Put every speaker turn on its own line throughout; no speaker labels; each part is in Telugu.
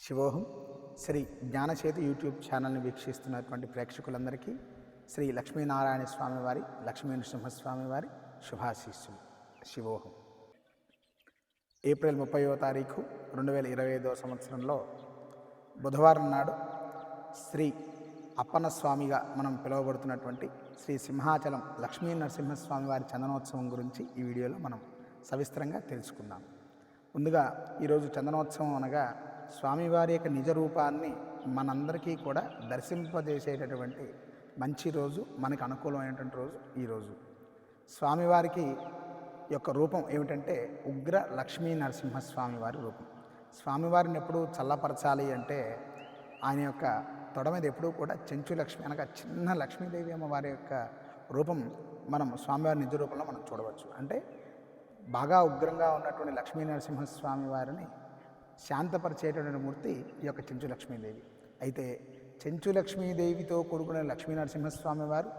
శివోహం శ్రీ జ్ఞానచేతి యూట్యూబ్ ఛానల్ని వీక్షిస్తున్నటువంటి ప్రేక్షకులందరికీ శ్రీ లక్ష్మీనారాయణ స్వామివారి లక్ష్మీ నృసింహస్వామివారి శుభాశీస్సులు. శివోహం. ఏప్రిల్ ముప్పైవ తారీఖు రెండు వేల ఇరవై ఐదవ సంవత్సరంలో బుధవారం నాడు శ్రీ అప్పన్న స్వామిగా మనం పిలువబడుతున్నటువంటి శ్రీ సింహాచలం లక్ష్మీ నరసింహస్వామి వారి చందనోత్సవం గురించి ఈ వీడియోలో మనం సవిస్తరంగా తెలుసుకుందాం. ముందుగా ఈరోజు చందనోత్సవం అనగా స్వామివారి యొక్క నిజ రూపాన్ని మనందరికీ కూడా దర్శింపజేసేటటువంటి మంచి రోజు మనకు అనుకూలమైనటువంటి రోజు ఈరోజు స్వామివారికి యొక్క రూపం ఏమిటంటే ఉగ్ర లక్ష్మీ నరసింహస్వామి వారి రూపం. స్వామివారిని ఎప్పుడు చల్లపరచాలి అంటే ఆయన యొక్క తొడ మీద ఎప్పుడూ కూడా చెంచు లక్ష్మి అనగా చిన్న లక్ష్మీదేవి అమ్మ వారి యొక్క రూపం మనం స్వామివారి నిజ రూపంలో మనం చూడవచ్చు. అంటే బాగా ఉగ్రంగా ఉన్నటువంటి లక్ష్మీ నరసింహస్వామి వారిని శాంతపరిచేటటువంటి మూర్తి ఈ యొక్క చెంచు లక్ష్మీదేవి. అయితే చెంచు లక్ష్మీదేవితో కూడుకున్న లక్ష్మీ నరసింహస్వామి వారు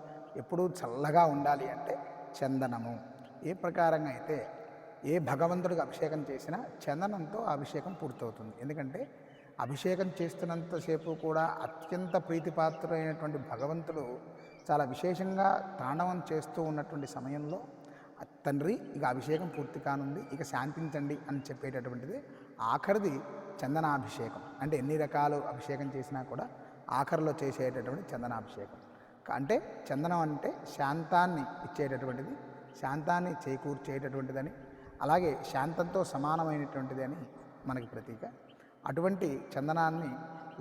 ఎప్పుడూ చల్లగా ఉండాలి అంటే చందనము. ఏ ప్రకారంగా అయితే ఏ భగవంతుడికి అభిషేకం చేసినా చందనంతో అభిషేకం పూర్తవుతుంది. ఎందుకంటే అభిషేకం చేస్తున్నంతసేపు కూడా అత్యంత ప్రీతిపాత్రులైనటువంటి భగవంతుడు చాలా విశేషంగా తాండవం చేస్తూ ఉన్నటువంటి సమయంలో తండ్రి ఇక అభిషేకం పూర్తి కానుంది ఇక శాంతించండి అని చెప్పేటటువంటిది ఆఖరిది చందనాభిషేకం. అంటే ఎన్ని రకాలు అభిషేకం చేసినా కూడా ఆఖరిలో చేసేటటువంటి చందనాభిషేకం. అంటే చందనం అంటే శాంతాన్ని ఇచ్చేటటువంటిది శాంతాన్ని చేకూర్చేటటువంటిదని అలాగే శాంతంతో సమానమైనటువంటిది అని మనకి ప్రతీక. అటువంటి చందనాన్ని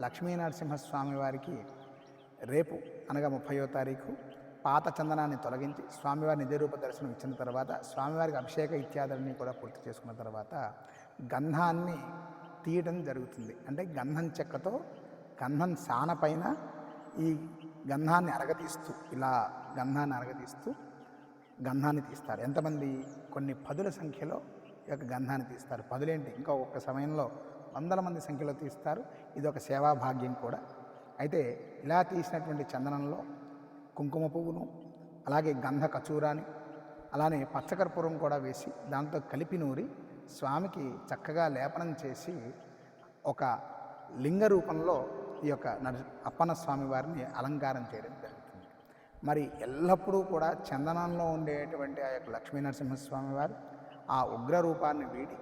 లక్ష్మీ నరసింహస్వామి వారికి రేపు అనగా ముప్పయో తారీఖు పాత చందనాన్ని తొలగించి స్వామివారి నిధిరూప దర్శనం ఇచ్చిన తర్వాత స్వామివారికి అభిషేక ఇత్యాదులన్నీ కూడా పూర్తి చేసుకున్న తర్వాత గంధాన్ని తీయడం జరుగుతుంది. అంటే గంధం చెక్కతో గంధం సాన పైన ఈ గంధాన్ని అరగతీస్తూ ఇలా గంధాన్ని అరగతీస్తూ గంధాన్ని తీస్తారు. ఎంతమంది? కొన్ని పదుల సంఖ్యలో ఈ యొక్క గంధాన్ని తీస్తారు. పదులేంటి? ఇంకా ఒక్క సమయంలో వందల మంది సంఖ్యలో తీస్తారు. ఇది ఒక సేవా భాగ్యం కూడా. అయితే ఇలా తీసినటువంటి చందనంలో కుంకుమ పువ్వును అలాగే గంధ కచూరాని అలానే పచ్చకర్పూరం కూడా వేసి దాంతో కలిపి నూరి స్వామికి చక్కగా లేపనం చేసి ఒక లింగ రూపంలో ఈ యొక్క నర అప్పన్న స్వామి వారిని అలంకారం చేయడం జరుగుతుంది. మరి ఎల్లప్పుడూ కూడా చందనంలో ఉండేటువంటి ఆ యొక్క లక్ష్మీ నరసింహస్వామి వారు ఆ ఉగ్ర రూపాన్ని వీడి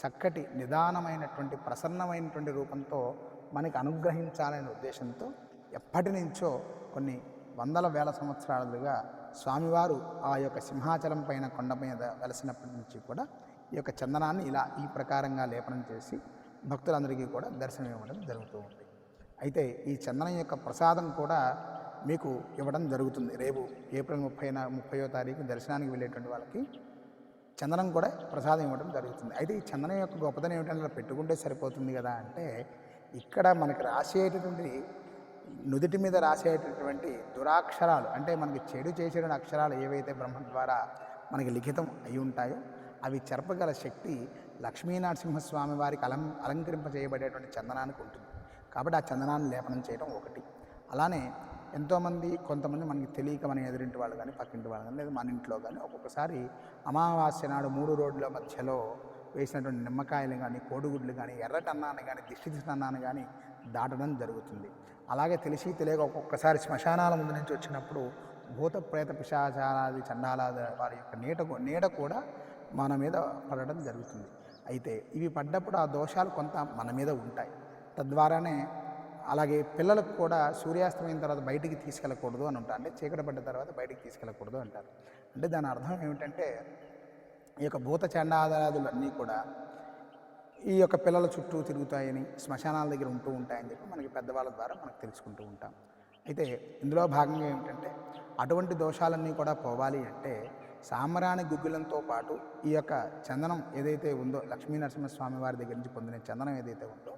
చక్కటి నిదానమైనటువంటి ప్రసన్నమైనటువంటి రూపంతో మనకి అనుగ్రహించాలనే ఉద్దేశంతో ఎప్పటి నుంచో కొన్ని వందల వేల సంవత్సరాలుగా స్వామివారు ఆ యొక్క సింహాచలం పైన కొండ మీద వెలసినప్పటి నుంచి కూడా ఈ యొక్క చందనాన్ని ఇలా ఈ ప్రకారంగా లేపనం చేసి భక్తులందరికీ కూడా దర్శనం ఇవ్వడం జరుగుతూ ఉంది. అయితే ఈ చందనం యొక్క ప్రసాదం కూడా మీకు ఇవ్వడం జరుగుతుంది. రేపు ఏప్రిల్ ముప్పై ముప్పయో తారీఖు దర్శనానికి వెళ్ళేటువంటి వాళ్ళకి చందనం కూడా ప్రసాదం ఇవ్వడం జరుగుతుంది. అయితే ఈ చందనం యొక్క గొప్పదనం ఏమిటంటే పెట్టుకుంటే సరిపోతుంది కదా అంటే ఇక్కడ మనకి రాసేటటువంటి నుదుటి మీద రాసేటటువంటి దురాక్షరాలు అంటే మనకి చెడు చేసేటువంటి అక్షరాలు ఏవైతే బ్రహ్మ ద్వారా మనకి లిఖితం అయి ఉంటాయో అవి చెరపగల శక్తి లక్ష్మీనరసింహస్వామి వారికి అలం అలంకరింప చేయబడేటువంటి చందనానికి ఉంటుంది. కాబట్టి ఆ చందనాన్ని లేపనం చేయడం ఒకటి. అలానే ఎంతోమంది కొంతమంది మనకి తెలియక మన ఎదురింటి వాళ్ళు కానీ పక్కింటి వాళ్ళు కానీ లేదా మన ఇంట్లో కానీ ఒక్కొక్కసారి అమావాస్య నాడు మూడు రోడ్ల మధ్యలో వేసినటువంటి నిమ్మకాయలు కానీ కోడిగుడ్లు కానీ ఎర్రటి అన్నాన్ని కానీ దిష్టి అన్నాన్ని కానీ దాటడం జరుగుతుంది. అలాగే తెలిసి తెలియక ఒక్కొక్కసారి శ్మశానాల ముందు నుంచి వచ్చినప్పుడు భూత ప్రేత పిశాచాలాది చండాలాది వారి యొక్క నీట నీడ కూడా మన మీద పడడం జరుగుతుంది. అయితే ఇవి పడ్డప్పుడు ఆ దోషాలు కొంత మన మీద ఉంటాయి. తద్వారానే అలాగే పిల్లలకు కూడా సూర్యాస్తమైన తర్వాత బయటికి తీసుకెళ్ళకూడదు అని ఉంటారు. అంటే చీకటి పడ్డ తర్వాత బయటికి తీసుకెళ్ళకూడదు అంటారు. అంటే దాని అర్థం ఏమిటంటే ఈ యొక్క భూత చండాదరాదులన్నీ కూడా ఈ యొక్క పిల్లల చుట్టూ తిరుగుతాయని శ్మశానాల దగ్గర ఉంటూ ఉంటాయని చెప్పి మనకి పెద్దవాళ్ళ ద్వారా మనకు తెలుసుకుంటూ ఉంటాం. అయితే ఇందులో భాగంగా ఏమిటంటే అటువంటి దోషాలన్నీ కూడా పోవాలి అంటే సామరాణి గుగ్గులంతో పాటు ఈ యొక్క చందనం ఏదైతే ఉందో లక్ష్మీ నరసింహస్వామి వారి దగ్గర నుంచి పొందిన చందనం ఏదైతే ఉందో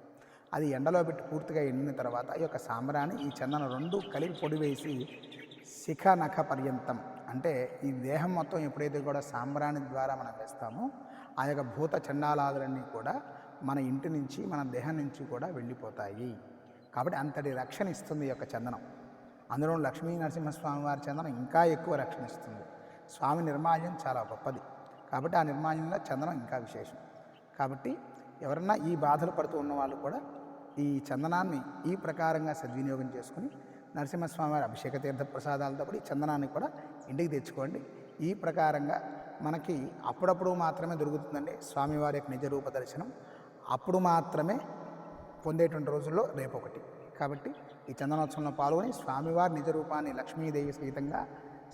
అది ఎండలో పెట్టి పూర్తిగా ఎండిన తర్వాత ఈ యొక్క సాంబ్రాణి ఈ చందనం రెండు కలిపి పొడి వేసి శిఖ నఖ పర్యంతం. అంటే ఈ దేహం మొత్తం ఎప్పుడైతే కూడా సాంబ్రాణి ద్వారా మనం వేస్తామో ఆ యొక్క భూత చండాలాదులన్నీ కూడా మన ఇంటి నుంచి మన దేహం నుంచి కూడా వెళ్ళిపోతాయి. కాబట్టి అంతటి రక్షణ ఇస్తుంది ఈ యొక్క చందనం. అందులో లక్ష్మీ నరసింహస్వామి వారి చందనం ఇంకా ఎక్కువ రక్షణ ఇస్తుంది. స్వామి నిర్మాల్యం చాలా గొప్పది. కాబట్టి ఆ నిర్మాల్యంలో చందనం ఇంకా విశేషం. కాబట్టి ఎవరన్నా ఈ బాధలు పడుతూ ఉన్న వాళ్ళు కూడా ఈ చందనాన్ని ఈ ప్రకారంగా సద్వినియోగం చేసుకుని నరసింహస్వామి వారి అభిషేక తీర్థ ప్రసాదాలతో కూడా ఈ చందనాన్ని కూడా ఇంటికి తెచ్చుకోండి. ఈ ప్రకారంగా మనకి అప్పుడప్పుడు మాత్రమే దొరుకుతుందండి స్వామివారి యొక్క నిజ రూప దర్శనం. అప్పుడు మాత్రమే పొందేటువంటి రోజుల్లో రేపు ఒకటి. కాబట్టి ఈ చందనోత్సవంలో పాల్గొని స్వామివారి నిజ రూపాన్ని లక్ష్మీదేవి సహితంగా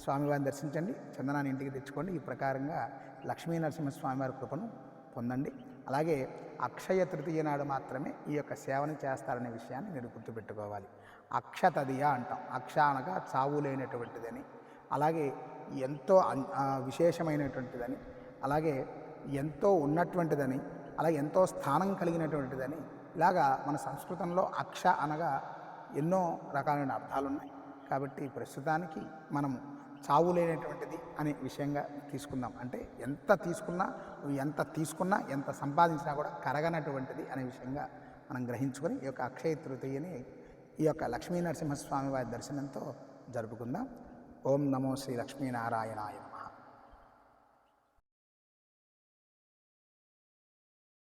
స్వామివారిని దర్శించండి. చందనాన్ని ఇంటికి తెచ్చుకోండి. ఈ ప్రకారంగా లక్ష్మీ నరసింహస్వామివారి కృపను పొందండి. అలాగే అక్షయ తృతీయ నాడు మాత్రమే ఈ యొక్క సేవను చేస్తారనే విషయాన్ని మీరు గుర్తుపెట్టుకోవాలి. అక్షతదియ అంటాం. అక్ష అనగా చావు లేనటువంటిదని అలాగే ఎంతో అన్- విశేషమైనటువంటిదని అలాగే ఎంతో ఉన్నటువంటిదని అలాగే ఎంతో స్థానం కలిగినటువంటిదని ఇలాగా మన సంస్కృతంలో అక్ష అనగా ఎన్నో రకాలైన అర్థాలు ఉన్నాయి కాబట్టి ప్రస్తుతానికి మనం చావు లేనటువంటిది అనే విషయంగా తీసుకుందాం. అంటే ఎంత తీసుకున్నా నువ్వు ఎంత తీసుకున్నా ఎంత సంపాదించినా కూడా కరగనటువంటిది అనే విషయంగా మనం గ్రహించుకొని ఈ యొక్క అక్షయ తృతీయని ఈ యొక్క లక్ష్మీ నరసింహస్వామి వారి దర్శనంతో జరుపుకుందాం. ఓం నమో శ్రీ లక్ష్మీనారాయణాయ.